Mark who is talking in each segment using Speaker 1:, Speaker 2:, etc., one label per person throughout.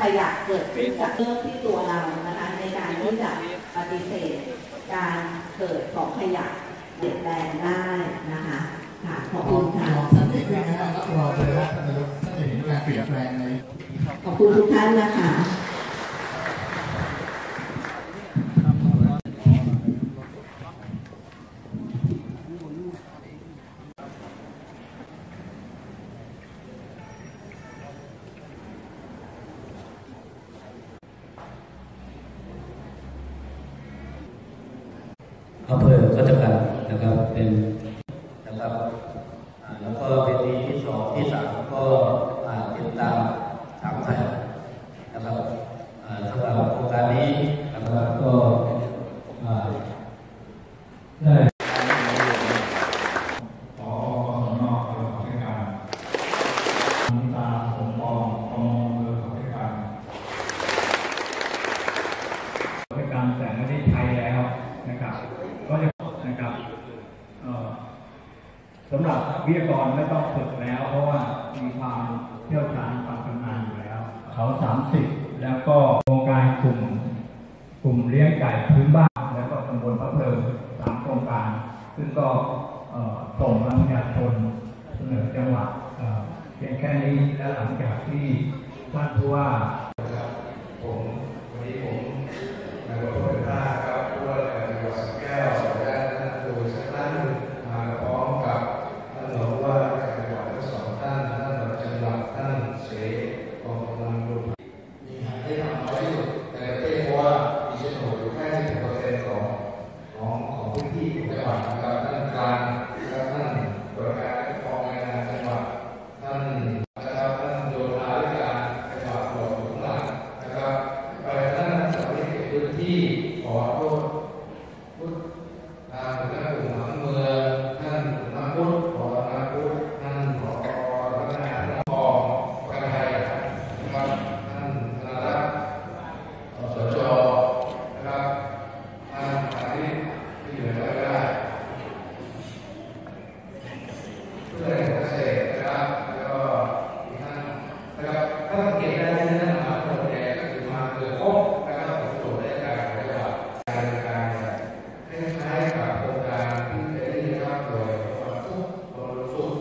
Speaker 1: ขยะเกิดขึ้นจากเรื่องที่ตัวเรานะคะในการที่จะปฏิเสธ การเกิดของขยะเปลี่ยนแปลงได้นะคะค่ะขอบคุณค่ะ
Speaker 2: ลองสังเกตนะฮะรับรองเลยว่าท่านนายกจะเห็นการเปลี่ยนแปลงใน
Speaker 1: ขอบคุณทุกท่านนะคะ
Speaker 3: อำเภอก็จะกันนะครับเป็นนะครับแล้วก็เป็นปีที่สองที่สามก็อ่าติดตามถามไทยนะครับอ่าสำหรับโครงการนี้นะครับก็อ่าได้
Speaker 2: พอสนอกเรือขอให้การน้ำตาสมปองกองเรือขอให้การขอให้การแต่ไม่ได้ใช้แล้วนะครับ ก็จะนะครับเอ่อสำหรับ วิทยากรไม่ต้องฝึกแล้ว เพราะว่ามีความเชี่ยวชาญความชำนาญอยู่แล้ว เขาสามสิบแล้วก็โครงการกลุ่ม กลุ่มเลี้ยงไก่พื้นบ้านแล้วก็ตำบลพระเพลิงสามโครงการ ซึ่งก็ส่งรัฐยาชนเสนอจังหวัดเอ่อเพียงแค่นี้และหลังจากที่ท่านผู้ว่า
Speaker 4: ผมวันนี้ผมนายกรัฐมนตรีครับผู้ว่าราชการจังหวัดสระแก้วและท่านผู้ชักท่านมาพร้อมกับท่านรองผู้ว่าราชการจังหวัดทั้งสองท่านท่านรองจังหวัดท่านเสกองกำลังดูมีหาได้ทำน้อยที่สุดในประเทศเพราะว่ามีเชื้อโรคอยู่แค่สิบเปอร์เซ็นต์ของของของพื้นที่ของจังหวัดนะครับท่านกลางและท่านบริการและกองงานจังหวัดท่าน นะครับท่านโยธาธิการจังหวัดหลวงหลวงหลังนะครับไปท่านสำนักงานพื้นที่ขอโทษพุทธทางหัวหน้ากลุ่มหลังเมืองท่านหัวหน้าพุทธขอหน้าพุทธท่านผอพนักงานกองการไทยนะครับท่านธนรัตน์สจนะครับท่านอาทิตย์ที่อยู่ในรายได้ เพื่อให้เกษตรนะครับแล้วก็อีกท่านนะครับถ้าสังเกตได้ที่ท่านมาทั้งหมดเนี่ยก็คือมาคือครบนะครับของส่วนราชการของจังหวัดการการคล้ายๆกับโครงการที่เคยได้ยินนะครับโดยความทุกข์ความรู้สึก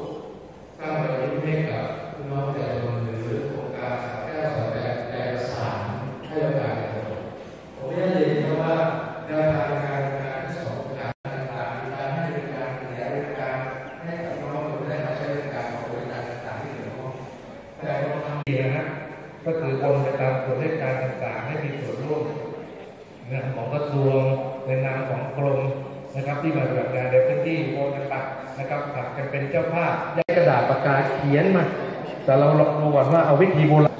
Speaker 4: สร้างประโยชน์ให้กับพี่น้องประชาชนหรือโครงการสักแก้วสักแก้วแก้วสารให้โอกาสแก่ผมผมไม่ได้ยินเพราะว่าแนวทางการทำงานที่สองการต่างๆการให้บริการขยายบริการ ให้กับน้องๆได้มาใช้บริการของบริการต่างๆที่เกี่ยวข้องแต่เราทำดีนะฮะ ก็คือโอนไปตามส่วนราชการต่างๆให้มีส่วนร่วมในนามของกระทรวงในนามของกรมนะครับ ที่มาปฏิบัติงานในพื้นที่โอนกันไปนะครับผัดกันเป็นเจ้าภาพได้กระดาษปากกาเขียนมา แต่เราลองดูก่อนว่าเอาวิธีโบราณ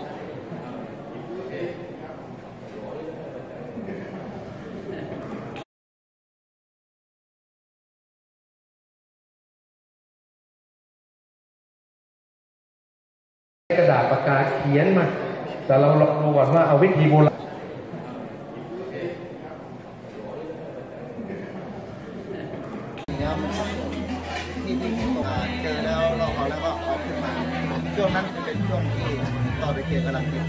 Speaker 4: กระดาษปากกาเขียนมา แต่เราลองดูก่อนว่าเอาวิธีโบราณ
Speaker 5: แล้วมันที่ที่ผมมาเจอแล้วเราเอาแล้วก็เอาขึ้นมาช่วงนั้นจะเป็นช่วงที่ต่อไปเกี่ยวกำลักิน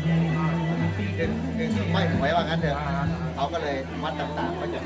Speaker 5: คือคือไม่หวยว่างั้นเถอะเขาก็เลยวัดต่างๆก็จะ